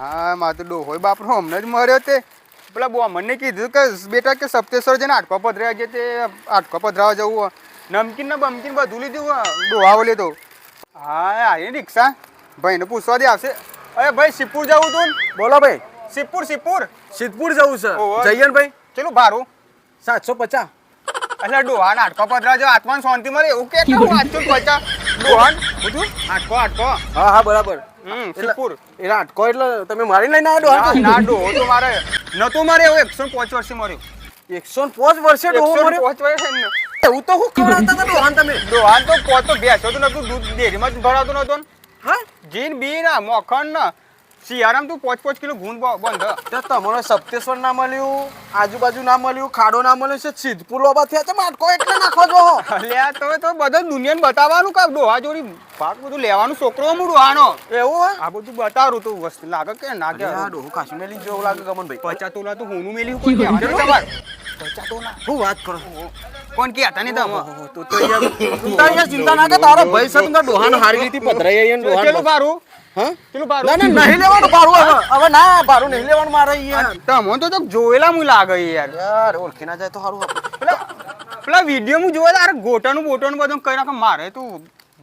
હા તો ડોહોય બાપરો હમણાં જ મર્યો તે. પેલા બો મને કીધું કે બેટા કે સપ્તેશ્વર જઈને આટકો પધરા જે તે આટકો પધરાવા જવું. નમકીન ને બમકીન બધું લીધું. ડોહાવો લીધો હા આવી રિક્ષા. ભાઈને પૂછવા દે આવશે. અરે ભાઈ સિપ્પુર જવું તું બોલો ભાઈ. સિપ્પુર સિપ્પુર સિદ્ધપુર જવું છે. ભાઈ? ચેલું ભારું સાતસો પચાસ. એટલે ડોહા નાટકો પધરા જો આત્માને શાંતિ મળે એવું કે? હું વાંચું પચા ડોહાન? બધું? આટકો આટકો. હા હા બરાબર. હમ એટલે- એ આટકો એટલે તમે મારી લઈને તો મારે. નતું મારે એવું એકસો પાંચ વર્ષે મર્યું. એકસો ને પાંચ વર્ષે ડોહો મર્યો? પાંચ વર્ષે ને. એવું તો હું ખવડાવતા હતા ડોહાને તમે? ડોહાન તો પોતો ભેંસો તો નતું દૂધ ડેરીમાં જ ભરાતું નતું હા? જીન બી ના મોખણ ના શિયાળામાં તું પાંચ પાંચ કિલો ગુંદ બંધ. તો તમારે સપ્તેશ્વર ના મળ્યું આજુબાજુ ના મળ્યું ખાડો ના મળ્યું છે સિદ્ધપુર લોબા થયા છે માટકો એટલે નાખો છો. અલ્યા તો તો બધા દુનિયાને બતાવવાનું કામ ડોહા જોડી ભાગ બધું લેવાનું છોકરો હું ડોહાનો એવું આ બધું બતાવું તું વસ્તુ લાગે કે ના કે આ ડોહો કાશી મેલી જેવું લાગે ગમન ભાઈ પચા તોલા તો હુંનું મેલ્યું કોઈ. પચા તોલા હું વાત કરો? કોણ કે હતા તમે? ઓહો, તું તો યાર તું તારી યાર ચિંતા ના કે તારો ભાઈ છે ડોહાન હારી રીતે પધરાઈ આવીને ડોહાન ચલો ના ના ના મારે? ગોટાનું બોટાનું બધું કરી નાખો મારે તું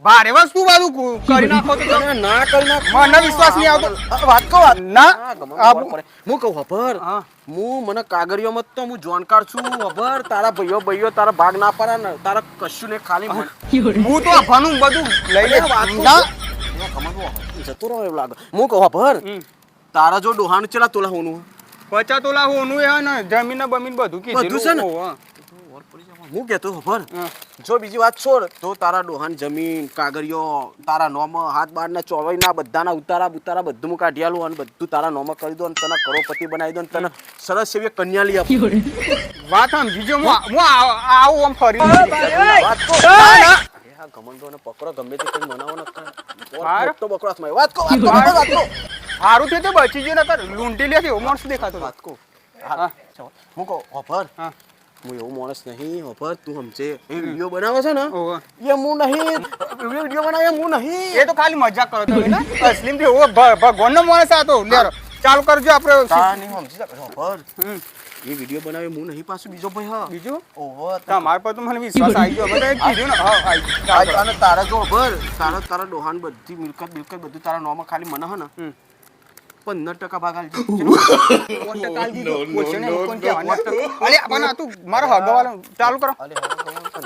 ભારે વસ્તુ બધું કરી નાખો તો ના કરી નાખ. મને વિશ્વાસ નહીં આવતો. વાત કહો ના. હા, કહું મને કાગળિયોમાં તો હું જોનકાર છું. ખબર તારા ભાઈઓ ભાઈઓ તારા ભાગ ના પાડે ને તારા કશું ને ખાલી હું તો અફાનું બધું લઈ લે ના. જતો રહો એવું લાગે હું કહું ખબર તારા જો ડોહાનું ચેલા તોલા હોનું. પચા તોલા હોનું એ ને જમીન ને બમીન બધું બધું છે ને? હું. કેતો ખબર જો બીજી વાત છોડ તો તારા ડોહાણ જમીન કાગળિયો તારા નોમ હાથ બાર ના ચોવાઈ ના બધાના ઉતારા બુતારા બધું હું કાઢી આલું અને બધું તારા નોમ કરી દો અને તને કરોડપતિ બનાવી દો અને તને સરસ એવી કન્યા લઈ આપી. વાત સમજી જો હું આવું આમ ફરી વાત આ ઘમંડોને પકડો ગમે તે કઈ મનાવો ને કાંઈ. માર. મોટો બકરો વાત કો વાત કો વાત કો હારું થયું તો બચી ગયો નકર લૂંટી લે એવો માણસ દેખાતો વાત કો હા. હું કહું, હા. હું એવું માણસ નહીં ઓફર તું સમજે. એ વીડિયો બનાવે છે ને એ હું નહીં. વીડિયો બનાવે એ હું નહીં. એ તો ખાલી મજાક કરો તમે ને? અસલીમથી ભ- ભગવાનનો માણસ આ તો લે ચાલુ કરજો આપણે તા નહીં સમજી શકે હોભર એ વીડિયો બનાવે હું નહીં પાછું બીજો ભાઈ હા. બીજું? ઓહો માર પર તો મને વિશ્વાસ આવી ગયો. બધા કીધું ને હા આઈ કરો. અને તારા જો હોભર તારા તારા ડોહાન બધી મિલકત બિલકત બધું તારા નોમાં ખાલી મને હે ને? પંદર ટકા ભાગ આલજો અરે પણ આ તું મારો હગાવાલો ચાલુ કરો.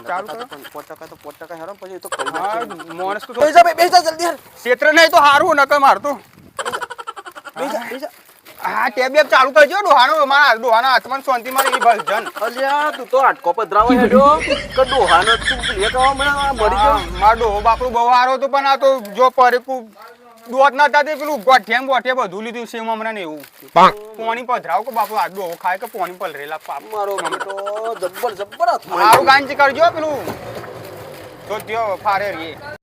ચાલુ ટકા તો પંદર ટકા તો પાંચ ટકા હેરાન પછી તો કરી હા, નાખશે. તો બેસી જા બે- બેસી જા જલ્દી યાર. ક્ષેત્ર નહીં તો હારું નકર મારતું. હા. ટેબ બેબ ચાલુ કરજો ડોહાનો મારા ડોહાના હાથમાં શાંતિ મારી ભલજન અલ્યા તું તો આટકો પધરાવો હેડ્યો કે ડોહાનો તું એ કહો મરી ગયો. મારો ડોહો બાપડું બહુ હારો હતો પણ આ તો જો પરેકું દોત ના થતી પેલું ગોઠિયા ને બધું લીધું છે હમણાં ને એવું. પોણી પધરાવ કે બાપુ આ ડોહો ખાય કે પોણી પલરેલા પાપ. મારો બેટો જબ્બર જબ્બર મારું ગાંજી કરજો પેલું. તો ત્યો ફારે રહીએ